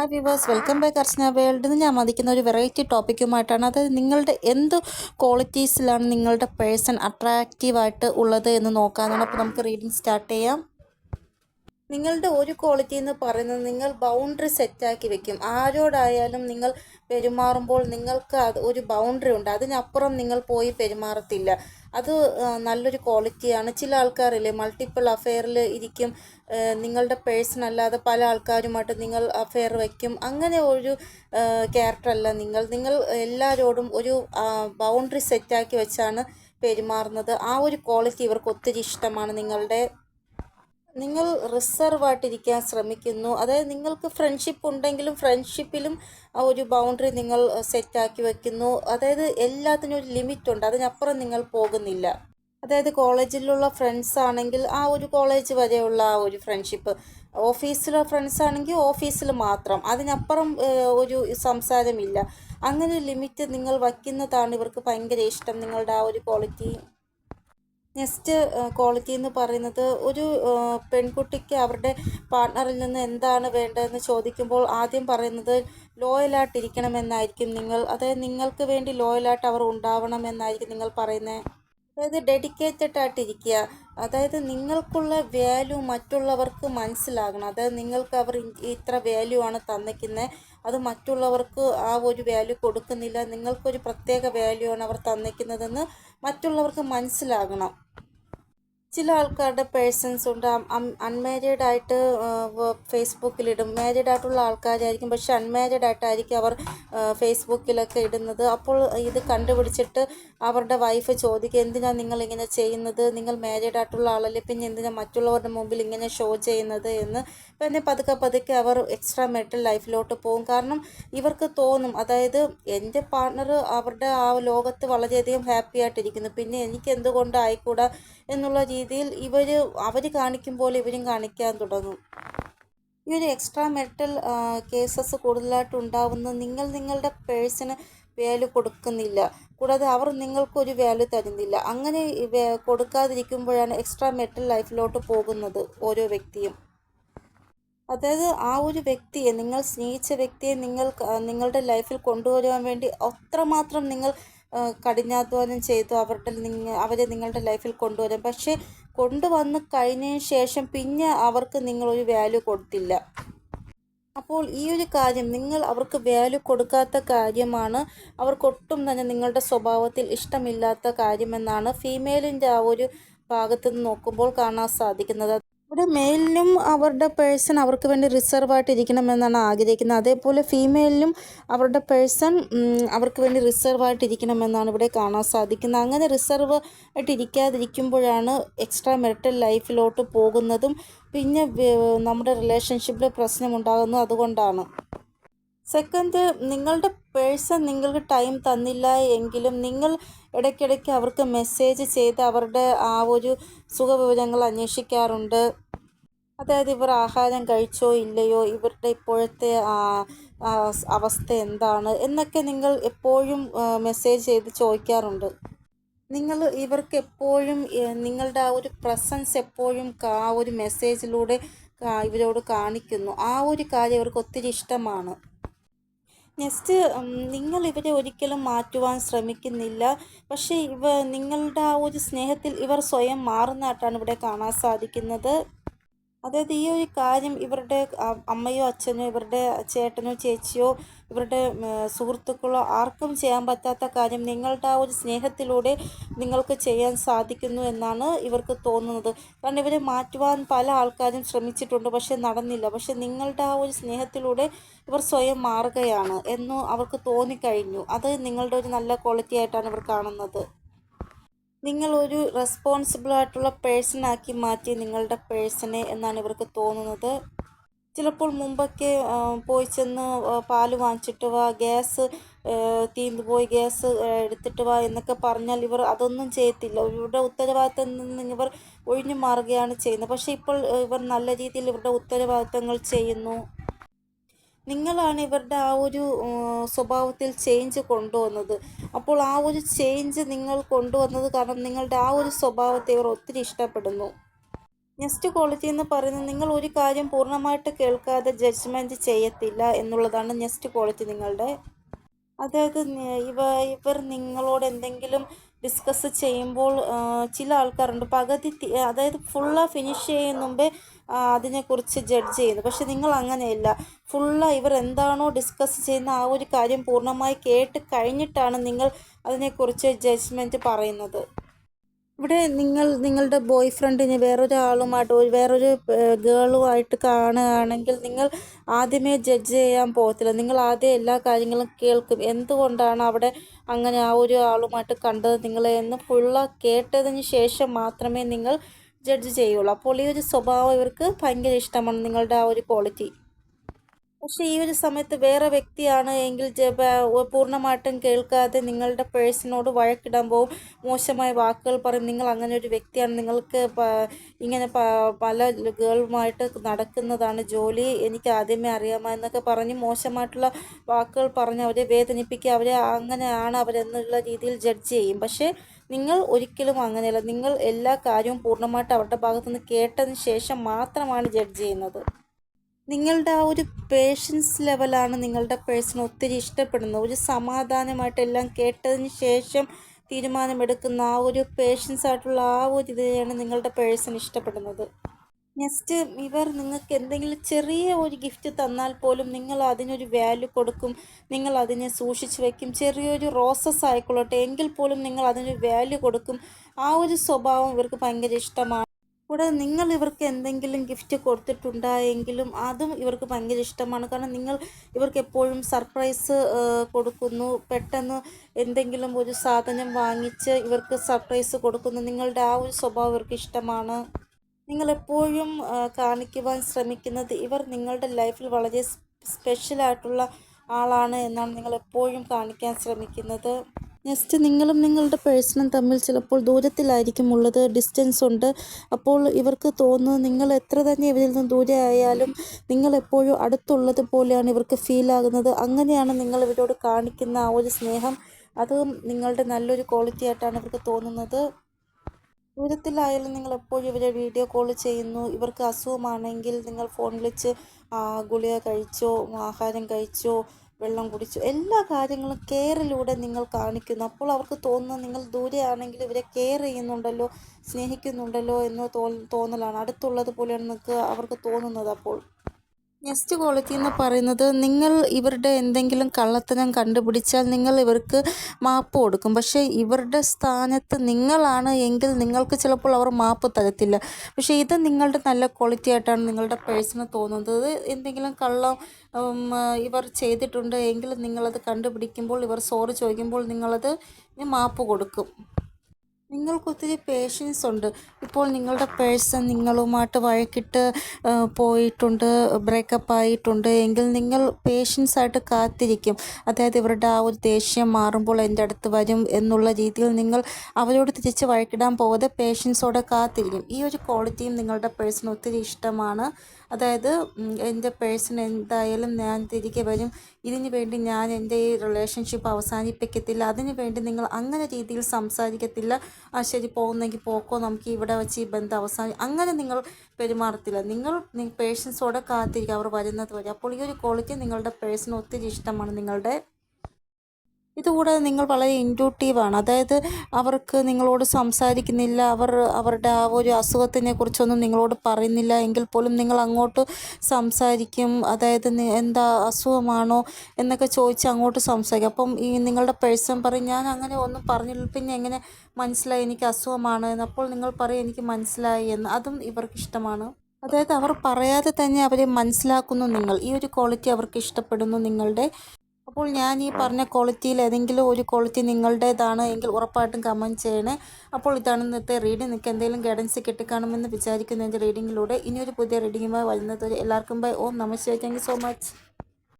Hi viewers welcome back Archana world എന്ന് ഞാൻ മതിക്കുന്ന ഒരു വെറൈറ്റി ടോപ്പിക്കുമായിട്ടാണ് അതായത് നിങ്ങളുടെ എന്ത് ക്വാളിറ്റീസിലാണ് നിങ്ങളുടെ പേഴ്സൺ അട്രാക്റ്റീവായിട്ട് ഉള്ളത് എന്ന് നോക്കാനാണ്. അപ്പോൾ നമുക്ക് റീഡിങ് സ്റ്റാർട്ട് ചെയ്യാം. നിങ്ങളുടെ ഒരു ക്വാളിറ്റി എന്ന് പറയുന്നത് നിങ്ങൾ ബൗണ്ടറി സെറ്റാക്കി വെക്കും. ആരോടായാലും നിങ്ങൾ പെരുമാറുമ്പോൾ നിങ്ങൾക്ക് അത് ഒരു ബൗണ്ടറി ഉണ്ട്. അതിനപ്പുറം നിങ്ങൾ പോയി പെരുമാറത്തില്ല. അത് നല്ലൊരു ക്വാളിറ്റിയാണ് ചില ആൾക്കാരില്ലേ മൾട്ടിപ്പിൾ അഫെയറിൽ ഇരിക്കും. നിങ്ങളുടെ പേഴ്സൺ അല്ലാതെ പല ആൾക്കാരുമായിട്ട് നിങ്ങൾ അഫെയർ വയ്ക്കും അങ്ങനെ ഒരു ക്യാരക്ടർ അല്ല നിങ്ങൾ. നിങ്ങൾ എല്ലാവരോടും ഒരു ബൗണ്ടറി സെറ്റാക്കി വെച്ചാണ് പെരുമാറുന്നത്. ആ ഒരു ക്വാളിറ്റി ഇവർക്ക് ഒത്തിരി ഇഷ്ടമാണ് നിങ്ങളുടെ നിങ്ങൾ റിസർവ് ആയിട്ടിരിക്കാൻ ശ്രമിക്കുന്നു. അതായത് നിങ്ങൾക്ക് ഫ്രണ്ട്ഷിപ്പ് ഉണ്ടെങ്കിലും ഫ്രണ്ട്ഷിപ്പിലും ഒരു ബൗണ്ടറി നിങ്ങൾ സെറ്റാക്കി വെക്കുന്നു. അതായത് എല്ലാത്തിനും ഒരു ലിമിറ്റ് ഉണ്ട്. അതിനപ്പുറം നിങ്ങൾ പോകുന്നില്ല. അതായത് കോളേജിലുള്ള ഫ്രണ്ട്സ് ആണെങ്കിൽ ആ ഒരു കോളേജ് വരെയുള്ള ആ ഒരു ഫ്രണ്ട്ഷിപ്പ് ഓഫീസിലെ ഫ്രണ്ട്സ് ആണെങ്കിൽ ഓഫീസിൽ മാത്രം. അതിനപ്പുറം ഒരു സംസാരമില്ല. അങ്ങനെ ലിമിറ്റ് നിങ്ങൾ വയ്ക്കുന്നതാണ് ഇവർക്ക് ഭയങ്കര ഇഷ്ടം. നിങ്ങളുടെ ആ ഒരു ക്വാളിറ്റി നെക്സ്റ്റ് ക്വാളിറ്റി എന്ന് പറയുന്നത് ഒരു പെൺകുട്ടിക്ക് അവരുടെ പാർട്ട്ണറിൽ നിന്ന് എന്താണ് വേണ്ടതെന്ന് ചോദിക്കുമ്പോൾ ആദ്യം പറയുന്നത് ലോയലായിട്ടിരിക്കണമെന്നായിരിക്കും നിങ്ങൾ. അതായത് നിങ്ങൾക്ക് വേണ്ടി ലോയലായിട്ട് അവർ ഉണ്ടാവണം എന്നായിരിക്കും നിങ്ങൾ പറയുന്നത് അതായത് ഡെഡിക്കേറ്റഡ് ആയിട്ടിരിക്കുക. അതായത് നിങ്ങൾക്കുള്ള വാല്യൂ മറ്റുള്ളവർക്ക് മനസ്സിലാകണം. അതായത് നിങ്ങൾക്ക് അവർ ഇത്ര വാല്യൂ ആണ് തന്നിക്കുന്നത് അത് മറ്റുള്ളവർക്ക് ആ ഒരു വാല്യൂ കൊടുക്കുന്നില്ല. നിങ്ങൾക്കൊരു പ്രത്യേക വാല്യൂ ആണ് അവർ തന്നിക്കുന്നതെന്ന് മറ്റുള്ളവർക്ക് മനസ്സിലാകണം. ചില ആൾക്കാരുടെ പേഴ്സൺസ് ഉണ്ട്. അൺമാരീഡ് ആയിട്ട് ഫേസ്ബുക്കിലിടും മാരീഡ് ആയിട്ടുള്ള ആൾക്കാരായിരിക്കും. പക്ഷെ അൺമാരീഡ് ആയിട്ടായിരിക്കും അവർ ഫേസ്ബുക്കിലൊക്കെ ഇടുന്നത്. അപ്പോൾ ഇത് കണ്ടുപിടിച്ചിട്ട് അവരുടെ വൈഫ് ചോദിക്കുക എന്തിനാണ് നിങ്ങൾ ഇങ്ങനെ ചെയ്യുന്നത്? നിങ്ങൾ മാരീഡ് ആയിട്ടുള്ള ആളല്ലേ? പിന്നെ എന്തിനാണ് മറ്റുള്ളവരുടെ മുമ്പിൽ ഇങ്ങനെ ഷോ ചെയ്യുന്നത്? എന്ന് പിന്നെ പതുക്കെ പതുക്കെ അവർ എക്സ്ട്രാ മെറ്റൽ ലൈഫിലോട്ട് പോകും. കാരണം ഇവർക്ക് തോന്നും അതായത് എന്റെ പാർട്ണർ അവരുടെ ആ ലോകത്ത് വളരെയധികം ഹാപ്പി ആയിട്ടിരിക്കുന്നു. പിന്നെ എനിക്ക് എന്തുകൊണ്ട് ആയിക്കൂടാ എന്നുള്ള രീതിയിൽ ഇവർ അവർ കാണിക്കും പോലെ ഇവരും കാണിക്കാൻ തുടങ്ങും. ഈ ഒരു എക്സ്ട്രാ മെറ്റൽ കേസസ് കൂടുതലായിട്ട് ഉണ്ടാവുന്ന നിങ്ങൾ നിങ്ങളുടെ പേഴ്സണ് വാല്യൂ കൊടുക്കുന്നില്ല. കൂടാതെ അവർ നിങ്ങൾക്കൊരു വാല്യൂ തരുന്നില്ല. അങ്ങനെ കൊടുക്കാതിരിക്കുമ്പോഴാണ് എക്സ്ട്രാ മെറ്റൽ ലൈഫിലോട്ട് പോകുന്നത് ഓരോ വ്യക്തിയും. അതായത് ആ ഒരു വ്യക്തിയെ നിങ്ങൾ സ്നേഹിച്ച വ്യക്തിയെ നിങ്ങൾ നിങ്ങളുടെ ലൈഫിൽ കൊണ്ടുവരുവാൻ വേണ്ടി അത്രമാത്രം നിങ്ങൾ കഠിനാധ്വാനം ചെയ്തു അവരുടെ നിങ്ങ അവരെ നിങ്ങളുടെ ലൈഫിൽ കൊണ്ടുവരാം പക്ഷേ കൊണ്ടുവന്ന് കഴിഞ്ഞതിന് ശേഷം പിന്നെ അവർക്ക് നിങ്ങളൊരു വാല്യൂ കൊടുത്തില്ല. അപ്പോൾ ഈ ഒരു കാര്യം നിങ്ങൾ അവർക്ക് വാല്യൂ കൊടുക്കാത്ത കാര്യമാണ്. അവർക്കൊട്ടും തന്നെ നിങ്ങളുടെ സ്വഭാവത്തിൽ ഇഷ്ടമില്ലാത്ത കാര്യമെന്നാണ് ഫീമെയിലിന്റെ ആ ഒരു ഭാഗത്ത് നിന്ന് നോക്കുമ്പോൾ കാണാൻ സാധിക്കുന്നത്. ഇവിടെ മെയിലിനും അവരുടെ പേഴ്സൺ അവർക്ക് വേണ്ടി റിസർവ് ആയിട്ട് ഇരിക്കണമെന്നാണ് ആഗ്രഹിക്കുന്നത്. അതേപോലെ ഫീമെയിലിനും അവരുടെ പേഴ്സൺ അവർക്ക് വേണ്ടി റിസർവ് ആയിട്ട് ഇരിക്കണമെന്നാണ് ഇവിടെ കാണാൻ സാധിക്കുന്നത്. അങ്ങനെ റിസർവ് ആയിട്ട് ഇരിക്കാതിരിക്കുമ്പോഴാണ് എക്സ്ട്രാ മെറിറ്റൽ ലൈഫിലോട്ട് പോകുന്നതും പിന്നെ നമ്മുടെ റിലേഷൻഷിപ്പിൽ പ്രശ്നമുണ്ടാകുന്നു അതുകൊണ്ടാണ്. സെക്കൻഡ് നിങ്ങളുടെ പേഴ്സൺ നിങ്ങൾക്ക് ടൈം തന്നില്ല എങ്കിലും നിങ്ങൾ ഇടയ്ക്കിടയ്ക്ക് അവർക്ക് മെസ്സേജ് ചെയ്ത് അവരുടെ ആ ഒരു സുഖവിവരങ്ങൾ അന്വേഷിക്കാറുണ്ട്. അതായത് ഇവർ ആഹാരം കഴിച്ചോ ഇല്ലയോ ഇവരുടെ ഇപ്പോഴത്തെ അവസ്ഥ എന്താണ് എന്നൊക്കെ നിങ്ങൾ എപ്പോഴും മെസ്സേജ് ചെയ്ത് ചോദിക്കാറുണ്ട്. നിങ്ങൾ ഇവർക്ക് എപ്പോഴും നിങ്ങളുടെ ആ ഒരു പ്രസൻസ് എപ്പോഴും ആ ഒരു മെസ്സേജിലൂടെ ഇവരോട് കാണിക്കുന്നു. ആ ഒരു കാര്യം ഇവർക്ക് ഒത്തിരി ഇഷ്ടമാണ്. നെക്സ്റ്റ് നിങ്ങൾ ഇവരെ ഒരിക്കലും മാറ്റുവാൻ ശ്രമിക്കുന്നില്ല. പക്ഷേ ഇവ നിങ്ങളുടെ ആ ഒരു സ്നേഹത്തിൽ ഇവർ സ്വയം മാറുന്നതായിട്ടാണ് ഇവിടെ കാണാൻ സാധിക്കുന്നത്. അതായത് ഈ ഒരു കാര്യം ഇവരുടെ അമ്മയോ അച്ഛനോ ഇവരുടെ ചേട്ടനോ ചേച്ചിയോ ഇവരുടെ സുഹൃത്തുക്കളോ ആർക്കും ചെയ്യാൻ പറ്റാത്ത കാര്യം നിങ്ങളുടെ ആ ഒരു സ്നേഹത്തിലൂടെ നിങ്ങൾക്ക് ചെയ്യാൻ സാധിക്കുന്നു എന്നാണ് ഇവർക്ക് തോന്നുന്നത്. കാരണം ഇവരെ മാറ്റുവാൻ പല ആൾക്കാരും ശ്രമിച്ചിട്ടുണ്ട് പക്ഷെ നടന്നില്ല. പക്ഷെ നിങ്ങളുടെ ആ ഒരു സ്നേഹത്തിലൂടെ ഇവർ സ്വയം മാറുകയാണ് എന്ന് അവർക്ക് തോന്നിക്കഴിഞ്ഞു. അത് നിങ്ങളുടെ ഒരു നല്ല ക്വാളിറ്റി ആയിട്ടാണ് ഇവർ കാണുന്നത്. നിങ്ങൾ ഒരു റെസ്പോൺസിബിൾ ആയിട്ടുള്ള പേഴ്സൺ ആക്കി മാറ്റി നിങ്ങളുടെ പേഴ്സണെ എന്നാണ് ഇവർക്ക് തോന്നുന്നത്. ചിലപ്പോൾ മുമ്പൊക്കെ പോയി ചെന്ന് പാൽ വാങ്ങിച്ചിട്ട് വാ ഗ്യാസ് തീർന്നു പോയി ഗ്യാസ് എടുത്തിട്ട് വാ എന്നൊക്കെ പറഞ്ഞാൽ ഇവർ അതൊന്നും ചെയ്യത്തില്ല. ഇവരുടെ ഉത്തരവാദിത്തത്തിൽ നിന്ന് ഇവർ ഒഴിഞ്ഞു മാറുകയാണ് ചെയ്യുന്നത്. പക്ഷേ ഇപ്പോൾ ഇവർ നല്ല രീതിയിൽ ഇവരുടെ ഉത്തരവാദിത്തങ്ങൾ ചെയ്യുന്നു. നിങ്ങളാണ് ഇവരുടെ ആ ഒരു സ്വഭാവത്തിൽ ചേഞ്ച് കൊണ്ടുവന്നത്. അപ്പോൾ ആ ഒരു ചേഞ്ച് നിങ്ങൾ കൊണ്ടുവന്നത് കാരണം നിങ്ങളുടെ ആ ഒരു സ്വഭാവത്തെ ഇവർ ഒത്തിരി ഇഷ്ടപ്പെടുന്നു. നെക്സ്റ്റ് ക്വാളിറ്റി എന്ന് പറയുന്നത് നിങ്ങൾ ഒരു കാര്യം പൂർണമായിട്ട് കേൾക്കാതെ ജഡ്ജ്മെന്റ് ചെയ്യത്തില്ല എന്നുള്ളതാണ് നെക്സ്റ്റ് ക്വാളിറ്റി നിങ്ങളുടെ അതായത് ഇവ ഇവർ നിങ്ങളോട് എന്തെങ്കിലും ഡിസ്കസ് ചെയ്യുമ്പോൾ ചില ആൾക്കാരുണ്ട്. പകുതി അതായത് ഫുള്ള് ഫിനിഷ് ചെയ്യുന്ന മുമ്പേ അതിനെക്കുറിച്ച് ജഡ്ജ് ചെയ്യുന്നു. പക്ഷെ നിങ്ങൾ അങ്ങനെയല്ല. ഫുള്ള് ഇവർ എന്താണോ ഡിസ്കസ് ചെയ്യുന്ന ആ ഒരു കാര്യം പൂർണമായി കേട്ട് കഴിഞ്ഞിട്ടാണ് നിങ്ങൾ അതിനെക്കുറിച്ച് ജഡ്ജ്മെന്റ് പറയുന്നത്. ഇവിടെ നിങ്ങൾ നിങ്ങളുടെ ബോയ് ഫ്രണ്ടിനെ വേറൊരാളുമായിട്ട് ഒരു വേറൊരു ഗേളുമായിട്ട് കാണുകയാണെങ്കിൽ നിങ്ങൾ ആദ്യമേ ജഡ്ജ് ചെയ്യാൻ പോകത്തില്ല. നിങ്ങൾ ആദ്യം എല്ലാ കാര്യങ്ങളും കേൾക്കും. എന്തുകൊണ്ടാണ് അവിടെ അങ്ങനെ ആ ഒരു ആളുമായിട്ട് കണ്ടത് നിങ്ങളെ എന്ന് ഫുള്ള കേട്ടതിന് ശേഷം മാത്രമേ നിങ്ങൾ ജഡ്ജ് ചെയ്യുള്ളൂ. അപ്പോൾ ഈ ഒരു സ്വഭാവം ഇവർക്ക് ഭയങ്കര ഇഷ്ടമാണ് നിങ്ങളുടെ ആ ഒരു ക്വാളിറ്റി പക്ഷേ ഈ ഒരു സമയത്ത് വേറെ വ്യക്തിയാണ് എങ്കിൽ പൂർണമായിട്ടും കേൾക്കാതെ നിങ്ങളുടെ പേഴ്സണോട് വഴക്കിടാൻ പോകും മോശമായ വാക്കുകൾ പറയും. നിങ്ങൾ അങ്ങനെ ഒരു വ്യക്തിയാണ്. നിങ്ങൾക്ക് ഇങ്ങനെ പല ഗേളുമായിട്ട് നടക്കുന്നതാണ് ജോലി. എനിക്ക് ആദ്യമേ അറിയാമെന്നൊക്കെ പറഞ്ഞ് മോശമായിട്ടുള്ള വാക്കുകൾ പറഞ്ഞ് അവരെ വേദനിപ്പിക്കുക. അവരെ അങ്ങനെയാണ് അവരെന്നുള്ള രീതിയിൽ ജഡ്ജ് ചെയ്യും. പക്ഷേ നിങ്ങൾ ഒരിക്കലും അങ്ങനെയല്ല. നിങ്ങൾ എല്ലാ കാര്യവും പൂർണമായിട്ട് അവരുടെ ഭാഗത്തുനിന്ന് കേട്ടതിന് ശേഷം മാത്രമാണ് ജഡ്ജ് ചെയ്യുന്നത്. നിങ്ങളുടെ ആ ഒരു പേഷ്യൻസ് ലെവലാണ് നിങ്ങളുടെ പേഴ്സൺ ഒത്തിരി ഇഷ്ടപ്പെടുന്നത്. ഒരു സമാധാനമായിട്ടെല്ലാം കേട്ടതിന് ശേഷം തീരുമാനമെടുക്കുന്ന ആ ഒരു പേഷ്യൻസ് ആയിട്ടുള്ള ആ ഒരു ഇതിനെയാണ് നിങ്ങളുടെ പേഴ്സൺ ഇഷ്ടപ്പെടുന്നത്. നെക്സ്റ്റ് ഇവർ നിങ്ങൾക്ക് എന്തെങ്കിലും ചെറിയ ഒരു ഗിഫ്റ്റ് തന്നാൽ പോലും നിങ്ങൾ അതിനൊരു വാല്യൂ കൊടുക്കും. നിങ്ങൾ അതിനെ സൂക്ഷിച്ച് വെക്കും. ചെറിയൊരു റോസസ് ആയിക്കൊള്ളട്ടെ. എങ്കിൽ പോലും നിങ്ങൾ അതിനൊരു വാല്യൂ കൊടുക്കും. ആ ഒരു സ്വഭാവം ഇവർക്ക് ഭയങ്കര ഇഷ്ടമാണ്. കൂടാതെ നിങ്ങൾ ഇവർക്ക് എന്തെങ്കിലും ഗിഫ്റ്റ് കൊടുത്തിട്ടുണ്ടായെങ്കിലും അതും ഇവർക്ക് ഭയങ്കര ഇഷ്ടമാണ്. കാരണം നിങ്ങൾ ഇവർക്ക് എപ്പോഴും സർപ്രൈസ് കൊടുക്കുന്നു. പെട്ടെന്ന് എന്തെങ്കിലും ഒരു സാധനം വാങ്ങിച്ച് ഇവർക്ക് സർപ്രൈസ് കൊടുക്കുന്നു. നിങ്ങളുടെ ആ ഒരു സ്വഭാവം ഇവർക്ക് ഇഷ്ടമാണ്. നിങ്ങൾ എപ്പോഴും കാണിക്കുവാൻ ശ്രമിക്കുന്നത് ഇവർ നിങ്ങളുടെ ലൈഫിൽ വളരെ സ്പെഷ്യലായിട്ടുള്ള ആളാണ് എന്നാണ് നിങ്ങൾ എപ്പോഴും കാണിക്കാൻ ശ്രമിക്കുന്നത്. നെക്സ്റ്റ് നിങ്ങളും നിങ്ങളുടെ പേഴ്സണും തമ്മിൽ ചിലപ്പോൾ ദൂരത്തിലായിരിക്കും. ഉള്ളത് ഡിസ്റ്റൻസ് ഉണ്ട്. അപ്പോൾ ഇവർക്ക് തോന്നുന്നത് നിങ്ങൾ എത്ര തന്നെ ഇവരിൽ നിന്ന് ദൂരെ ആയാലും നിങ്ങൾ എപ്പോഴും അടുത്തുള്ളത് പോലെയാണ് ഇവർക്ക് ഫീൽ ആകുന്നത്. അങ്ങനെയാണ് നിങ്ങൾ ഇവരോട് കാണിക്കുന്ന ആ ഒരു സ്നേഹം. അത് നിങ്ങളുടെ നല്ലൊരു ക്വാളിറ്റി ആയിട്ടാണ് ഇവർക്ക് തോന്നുന്നത്. ദൂരത്തിലായാലും നിങ്ങൾ എപ്പോഴും ഇവരെ വീഡിയോ കോൾ ചെയ്യുന്നു. ഇവർക്ക് അസുഖമാണെങ്കിൽ നിങ്ങൾ ഫോൺ വിളിച്ച് ഗുളിക കഴിച്ചോ ആഹാരം കഴിച്ചോ വെള്ളം കുടിച്ചു. എല്ലാ കാര്യങ്ങളും കെയറിലൂടെ നിങ്ങൾ കാണിക്കുന്നു. അപ്പോൾ അവർക്ക് തോന്നുന്നു നിങ്ങൾ ദൂരെയാണെങ്കിൽ ഇവരെ കെയർ ചെയ്യുന്നുണ്ടല്ലോ സ്നേഹിക്കുന്നുണ്ടല്ലോ എന്ന് തോന്നലാണ്. അടുത്തുള്ളത് പോലെയാണ് നിങ്ങൾക്ക് അവർക്ക് തോന്നുന്നത് അപ്പോൾ. നെക്സ്റ്റ് ക്വാളിറ്റി എന്ന് പറയുന്നത് നിങ്ങൾ ഇവരുടെ എന്തെങ്കിലും കള്ളത്തനം കണ്ടുപിടിച്ചാൽ നിങ്ങൾ ഇവർക്ക് മാപ്പ് കൊടുക്കും. പക്ഷേ ഇവരുടെ സ്ഥാനത്ത് നിങ്ങളാണ് എങ്കിൽ നിങ്ങൾക്ക് ചിലപ്പോൾ അവർ മാപ്പ് തരത്തില്ല. പക്ഷേ ഇത് നിങ്ങളുടെ നല്ല ക്വാളിറ്റി ആയിട്ടാണ് നിങ്ങളുടെ പേഴ്സണ് തോന്നുന്നത്. എന്തെങ്കിലും കള്ളം ഇവർ ചെയ്തിട്ടുണ്ട് എങ്കിൽ നിങ്ങളത് കണ്ടുപിടിക്കുമ്പോൾ ഇവർ സോറി ചോദിക്കുമ്പോൾ നിങ്ങളത് മാപ്പ് കൊടുക്കും. നിങ്ങൾക്ക് ഒത്തിരി പേഷ്യൻസ് ഉണ്ട്. ഇപ്പോൾ നിങ്ങളുടെ പേഴ്സൺ നിങ്ങളുമായിട്ട് വഴക്കിട്ട് പോയിട്ടുണ്ട് ബ്രേക്കപ്പ് ആയിട്ടുണ്ട് എങ്കിൽ നിങ്ങൾ പേഷ്യൻസ് ആയിട്ട് കാത്തിരിക്കും. അതായത് ഇവരുടെ ആ ഒരു ദേഷ്യം മാറുമ്പോൾ എന്റെ അടുത്ത് വരും എന്നുള്ള രീതിയിൽ നിങ്ങൾ അവരോട് തിരിച്ച് വഴക്കിടാൻ പോകാതെ പേഷ്യൻസോടെ കാത്തിരിക്കും. ഈ ഒരു ക്വാളിറ്റിയും നിങ്ങളുടെ പേഴ്സൺ ഒത്തിരി ഇഷ്ടമാണ്. അതായത് എന്റെ പേഴ്സൺ എന്തായാലും ഞാൻ തിരികെ വരും. ഇതിന് വേണ്ടി ഞാൻ എന്റെ ഈ റിലേഷൻഷിപ്പ് അവസാനിപ്പിക്കത്തില്ല. അതിന് വേണ്ടി നിങ്ങൾ അങ്ങനെ രീതിയിൽ സംസാരിക്കത്തില്ല. ആ ശരി പോകുന്നെങ്കിൽ പോക്കോ നമുക്ക് ഇവിടെ വെച്ച് ഈ ബന്ധം അവസാനി. അങ്ങനെ നിങ്ങൾ പെരുമാറത്തില്ല. നിങ്ങൾ പേഴ്സൺസോടെ കാത്തിരിക്കുക. അവർ വരുന്നത് വരെ. അപ്പോൾ ഈ ഒരു ക്വാളിറ്റി നിങ്ങളുടെ പേഴ്സൺ ഒത്തിരി ഇഷ്ടമാണ് നിങ്ങളുടെ ഇതുകൂടാതെ നിങ്ങൾ വളരെ ഇൻഡ്യൂട്ടീവാണ് അതായത് അവർക്ക് നിങ്ങളോട് സംസാരിക്കുന്നില്ല അവർ അവരുടെ ആ ഒരു അസുഖത്തിനെ കുറിച്ചൊന്നും നിങ്ങളോട് പറയുന്നില്ല എങ്കിൽ പോലും നിങ്ങൾ അങ്ങോട്ട് സംസാരിക്കും. അതായത് എന്താ അസുഖമാണോ എന്നൊക്കെ ചോദിച്ച് അങ്ങോട്ട് സംസാരിക്കും. അപ്പം ഈ നിങ്ങളുടെ പേഴ്സൺ പറയും ഞാൻ അങ്ങനെ ഒന്നും പറഞ്ഞില്ല. പിന്നെ എങ്ങനെ മനസ്സിലായി എനിക്ക് അസുഖമാണ്? എന്ന് അപ്പോൾ നിങ്ങൾ പറയും എനിക്ക് മനസ്സിലായി എന്ന്. അതും ഇവർക്ക് ഇഷ്ടമാണ്. അതായത് അവർ പറയാതെ തന്നെ അവരെ മനസ്സിലാക്കുന്നു നിങ്ങൾ. ഈ ഒരു ക്വാളിറ്റി അവർക്ക് ഇഷ്ടപ്പെടുന്നു നിങ്ങളുടെ. അപ്പോൾ ഞാൻ ഈ പറഞ്ഞ ക്വാളിറ്റിയിൽ ഏതെങ്കിലും ഒരു ക്വാളിറ്റി നിങ്ങളുടേതാണ് എങ്കിൽ ഉറപ്പായിട്ടും കമന്റ് ചെയ്യണേ. അപ്പോൾ ഇതാണ് ഇന്നത്തെ റീഡിംഗ് നിങ്ങൾക്ക് എന്തെങ്കിലും ഗൈഡൻസ് കിട്ടിക്കാണുമെന്ന് വിചാരിക്കുന്നു എന്റെ റീഡിങ്ങിലൂടെ ഇനിയൊരു പുതിയ റീഡിങ്ങുമായി വരുന്നത് എല്ലാവർക്കും ബൈ ഓം നമസ്തേ താങ്ക് യു സോ മച്ച്